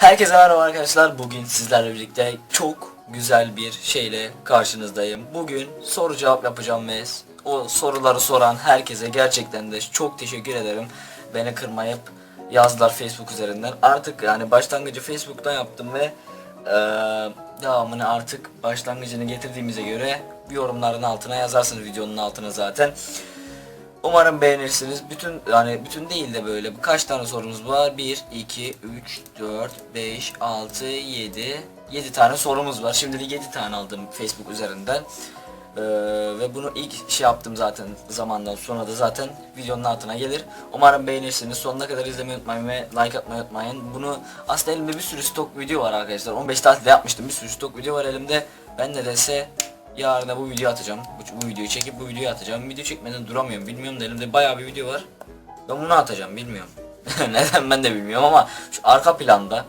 Herkese merhaba arkadaşlar. Bugün sizlerle birlikte çok güzel bir şeyle karşınızdayım. Bugün soru cevap yapacağım ve o soruları soran herkese gerçekten de çok teşekkür ederim. Beni kırmayıp yazdılar Facebook üzerinden. Artık yani başlangıcı Facebook'tan yaptım ve eee, devamını artık başlangıcını getirdiğimize göre yorumların altına yazarsınız videonun altına zaten. Umarım beğenirsiniz. Bütün yani bütün değil de böyle kaç tane sorumuz var? 1 2 3 4 5 6 7 7 tane sorumuz var. Şimdilik 7 tane aldım Facebook üzerinden. Ee, ve bunu ilk şey yaptım zaten zamandan sonra da zaten videonun altına gelir. Umarım beğenirsiniz. Sonuna kadar izlemeyi unutmayın ve like atmayı unutmayın. Bunu aslında elimde bir sürü stok video var arkadaşlar. 15 tatilde yapmıştım. Bir sürü stok video var elimde. Ben nedense Yarın da bu videoyu atacağım. Bu, bu videoyu çekip bu videoyu atacağım. Video çekmeden duramıyorum. Bilmiyorum da elimde bayağı bir video var. Ben bunu atacağım bilmiyorum. neden ben de bilmiyorum ama şu arka planda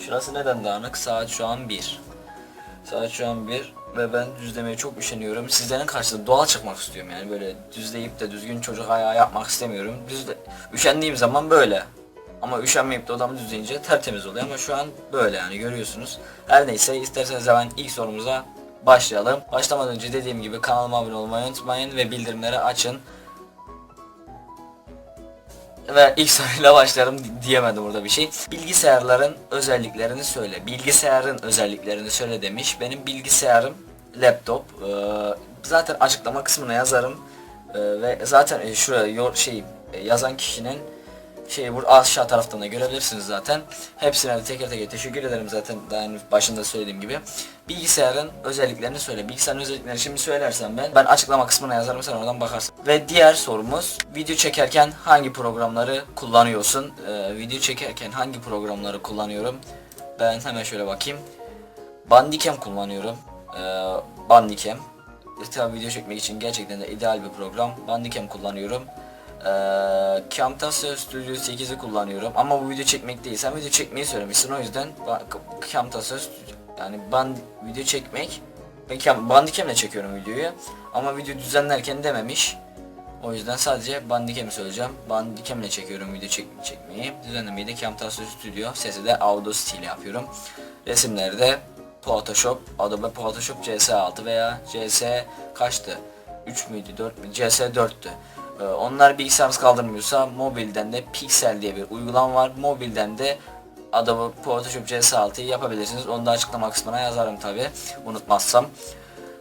şurası neden dağınık? Saat şu an 1. Saat şu an 1 ve ben düzlemeye çok üşeniyorum. Sizlerin karşısında doğal çıkmak istiyorum yani böyle düzleyip de düzgün çocuk ayağı yapmak istemiyorum. Düzle üşendiğim zaman böyle. Ama üşenmeyip de odamı düzleyince tertemiz oluyor ama şu an böyle yani görüyorsunuz. Her neyse isterseniz hemen ilk sorumuza başlayalım. Başlamadan önce dediğim gibi kanalıma abone olmayı unutmayın ve bildirimleri açın. Ve ilk soruyla başlarım di- diyemedim burada bir şey. Bilgisayarların özelliklerini söyle. Bilgisayarın özelliklerini söyle demiş. Benim bilgisayarım laptop. Ee, zaten açıklama kısmına yazarım. Ee, ve zaten şuraya şey yazan kişinin şeyi burada aşağı taraftan da görebilirsiniz zaten. Hepsine de teker teker teşekkür ederim zaten daha önce başında söylediğim gibi. Bilgisayarın özelliklerini söyle. Bilgisayarın özelliklerini şimdi söylersem ben ben açıklama kısmına yazarım sen oradan bakarsın. Ve diğer sorumuz video çekerken hangi programları kullanıyorsun? Ee, video çekerken hangi programları kullanıyorum? Ben hemen şöyle bakayım. Bandicam kullanıyorum. Ee, Bandicam. Tabii video çekmek için gerçekten de ideal bir program. Bandicam kullanıyorum. Ee, Camtasia Studio 8'i kullanıyorum ama bu video çekmek değil. Sen video çekmeyi söylemişsin o yüzden Camtasia Studio yani band video çekmek ben cam, Bandicam'le çekiyorum videoyu ama video düzenlerken dememiş. O yüzden sadece Bandicam'i söyleyeceğim. Bandicam'le çekiyorum video çek çekmeyi. Düzenlemeyi de Camtasia Studio. Sesi de Audacity ile yapıyorum. Resimleri de Photoshop, Adobe Photoshop CS6 veya CS kaçtı? 3 müydü 4 mü? CS 4'tü. Ee, onlar bilgisayarınız kaldırmıyorsa mobilden de Pixel diye bir uygulama var. Mobilden de Adobe Photoshop CS6'yı yapabilirsiniz. Onu da açıklama kısmına yazarım tabi unutmazsam.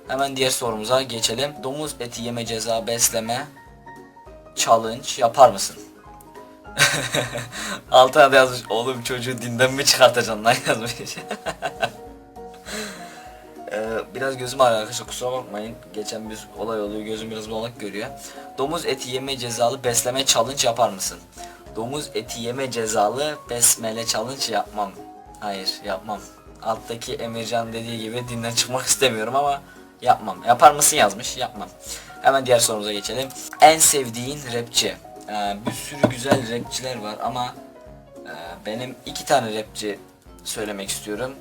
Hemen diğer sorumuza geçelim. Domuz eti yeme ceza besleme challenge yapar mısın? Altına da yazmış oğlum çocuğu dinden mi çıkartacaksın lan yazmış. Biraz gözüm ağrıyor arkadaşlar kusura bakmayın. Geçen bir olay oluyor gözüm biraz bulanık görüyor. Domuz eti yeme cezalı besleme challenge yapar mısın? Domuz eti yeme cezalı besmele challenge yapmam. Hayır yapmam. Alttaki Emircan dediği gibi dinden çıkmak istemiyorum ama yapmam. Yapar mısın yazmış yapmam. Hemen diğer sorumuza geçelim. En sevdiğin rapçi. Ee, bir sürü güzel rapçiler var ama e, benim iki tane rapçi söylemek istiyorum.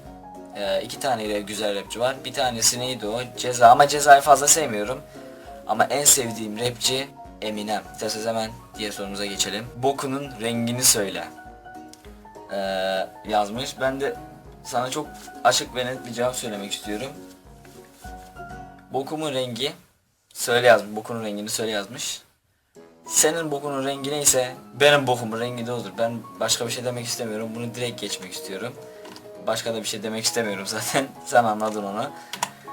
Ee, iki tane de güzel rapçi var. Bir tanesi neydi o? Ceza ama Ceza'yı fazla sevmiyorum. Ama en sevdiğim rapçi Eminem. İsterseniz hemen diğer sorumuza geçelim. Bokunun rengini söyle. Ee, yazmış. Ben de sana çok açık ve net bir cevap söylemek istiyorum. Bokumun rengi söyle yazmış. Bokunun rengini söyle yazmış. Senin bokunun rengi neyse benim bokumun rengi de odur. Ben başka bir şey demek istemiyorum. Bunu direkt geçmek istiyorum. Başka da bir şey demek istemiyorum zaten. Sen anladın onu.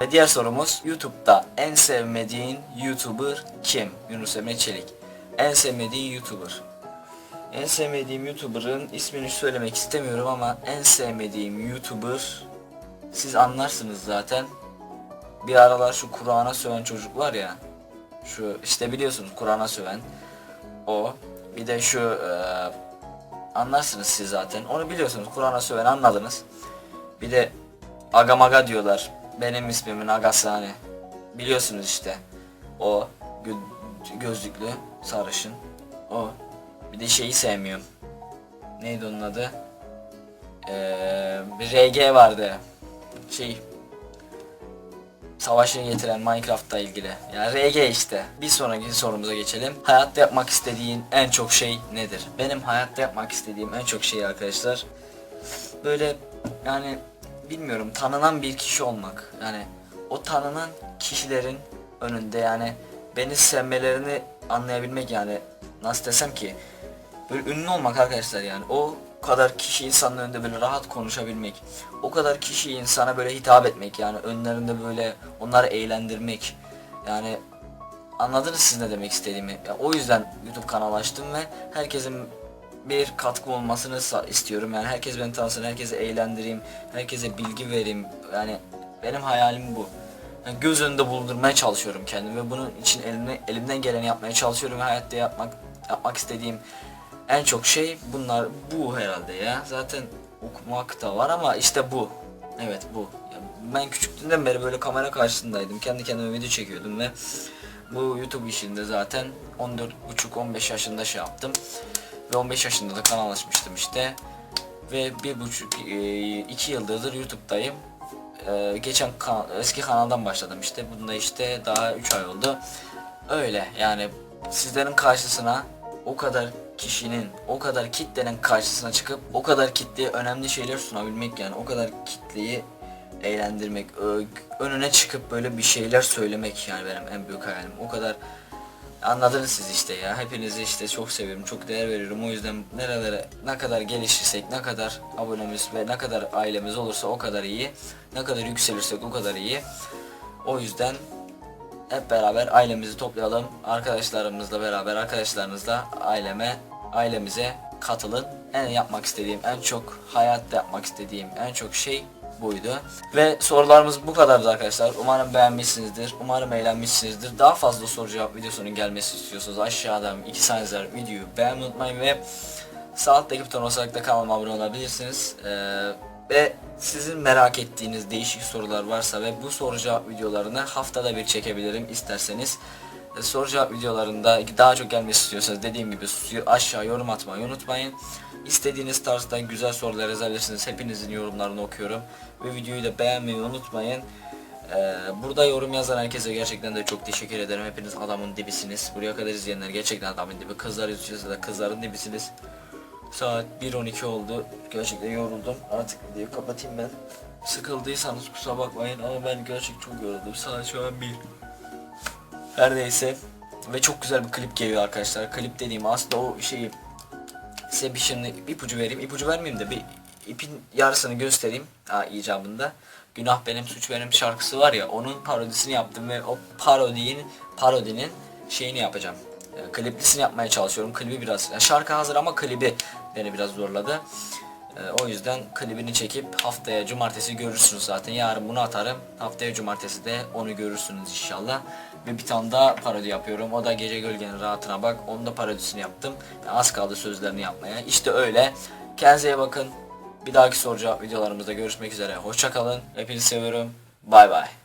Ve diğer sorumuz YouTube'da en sevmediğin YouTuber kim? Yunus Emre Çelik. En sevmediğin YouTuber. En sevmediğim YouTuber'ın ismini söylemek istemiyorum ama en sevmediğim YouTuber siz anlarsınız zaten. Bir aralar şu Kur'an'a söven çocuk var ya. Şu işte biliyorsunuz Kur'an'a söven. O. Bir de şu eee Anlarsınız siz zaten. Onu biliyorsunuz. Kur'an'a söven anladınız. Bir de aga maga diyorlar. Benim ismimin agası hani. Biliyorsunuz işte. O gö- gözlüklü sarışın. O. Bir de şeyi sevmiyorum. Neydi onun adı? Ee, bir RG vardı. Şey savaşı getiren Minecraft'ta ilgili. Yani RG işte. Bir sonraki sorumuza geçelim. Hayatta yapmak istediğin en çok şey nedir? Benim hayatta yapmak istediğim en çok şey arkadaşlar böyle yani bilmiyorum tanınan bir kişi olmak. Yani o tanınan kişilerin önünde yani beni sevmelerini anlayabilmek yani nasıl desem ki böyle ünlü olmak arkadaşlar yani o kadar kişi insanın önünde böyle rahat konuşabilmek o kadar kişi insana böyle hitap etmek yani önlerinde böyle onları eğlendirmek yani anladınız siz ne demek istediğimi. Ya o yüzden YouTube kanalı açtım ve herkesin bir katkı olmasını istiyorum. Yani herkes beni tanısın herkese eğlendireyim herkese bilgi vereyim. Yani benim hayalim bu. Yani göz önünde bulundurmaya çalışıyorum kendimi ve bunun için elimde, elimden geleni yapmaya çalışıyorum. Hayatta yapmak yapmak istediğim en çok şey bunlar bu herhalde ya. Zaten okumak da var ama işte bu. Evet bu. Ben küçüklüğümden beri böyle kamera karşısındaydım. Kendi kendime video çekiyordum ve bu YouTube işinde zaten 14,5-15 yaşında şey yaptım. Ve 15 yaşında da kanal açmıştım işte. Ve bir buçuk e, iki yıldırdır YouTube'dayım. Ee, geçen eski kanaldan başladım işte. Bunda işte daha 3 ay oldu. Öyle yani sizlerin karşısına o kadar kişinin o kadar kitlenin karşısına çıkıp o kadar kitleye önemli şeyler sunabilmek yani o kadar kitleyi eğlendirmek önüne çıkıp böyle bir şeyler söylemek yani benim en büyük hayalim o kadar Anladınız siz işte ya. Hepinizi işte çok seviyorum, çok değer veriyorum. O yüzden nerelere ne kadar gelişirsek, ne kadar abonemiz ve ne kadar ailemiz olursa o kadar iyi. Ne kadar yükselirsek o kadar iyi. O yüzden hep beraber ailemizi toplayalım. Arkadaşlarımızla beraber, arkadaşlarınızla aileme, ailemize katılın. En yapmak istediğim, en çok hayatta yapmak istediğim en çok şey buydu. Ve sorularımız bu kadardı arkadaşlar. Umarım beğenmişsinizdir. Umarım eğlenmişsinizdir. Daha fazla soru cevap videosunun gelmesi istiyorsanız aşağıdan iki saniyeler videoyu beğenmeyi unutmayın ve sağ alttaki buton basarak da kanalıma abone olabilirsiniz. Ee, ve sizin merak ettiğiniz değişik sorular varsa ve bu soru cevap videolarını haftada bir çekebilirim isterseniz. E, Soru cevap videolarında daha çok gelmesi istiyorsanız dediğim gibi aşağı yorum atmayı unutmayın. İstediğiniz tarzda güzel sorular yazabilirsiniz. Hepinizin yorumlarını okuyorum. Ve videoyu da beğenmeyi unutmayın. Ee, burada yorum yazan herkese gerçekten de çok teşekkür ederim. Hepiniz adamın dibisiniz. Buraya kadar izleyenler gerçekten adamın dibi. Kızlar izliyorsa da kızların dibisiniz. Saat 1.12 oldu. Gerçekten yoruldum. Artık videoyu kapatayım ben. Sıkıldıysanız kusura bakmayın ama ben gerçekten çok yoruldum. Saat şu an 1. Her neyse. Ve çok güzel bir klip geliyor arkadaşlar. Klip dediğim aslında o şeyi size bir şimdi ipucu vereyim. İpucu vermeyeyim de bir ipin yarısını göstereyim. Ha icabında. Günah benim suç benim şarkısı var ya onun parodisini yaptım ve o parodinin parodinin şeyini yapacağım. E, kliplisini yapmaya çalışıyorum. Klibi biraz yani şarkı hazır ama klibi beni biraz zorladı. E, o yüzden klibini çekip haftaya cumartesi görürsünüz zaten. Yarın bunu atarım. Haftaya cumartesi de onu görürsünüz inşallah. Ve bir tane daha parodi yapıyorum. O da Gece Gölgenin Rahatına Bak. Onun da parodisini yaptım. Yani az kaldı sözlerini yapmaya. İşte öyle. Kendinize bakın. Bir dahaki soru cevap videolarımızda görüşmek üzere. Hoşçakalın. Hepinizi seviyorum. Bay bay.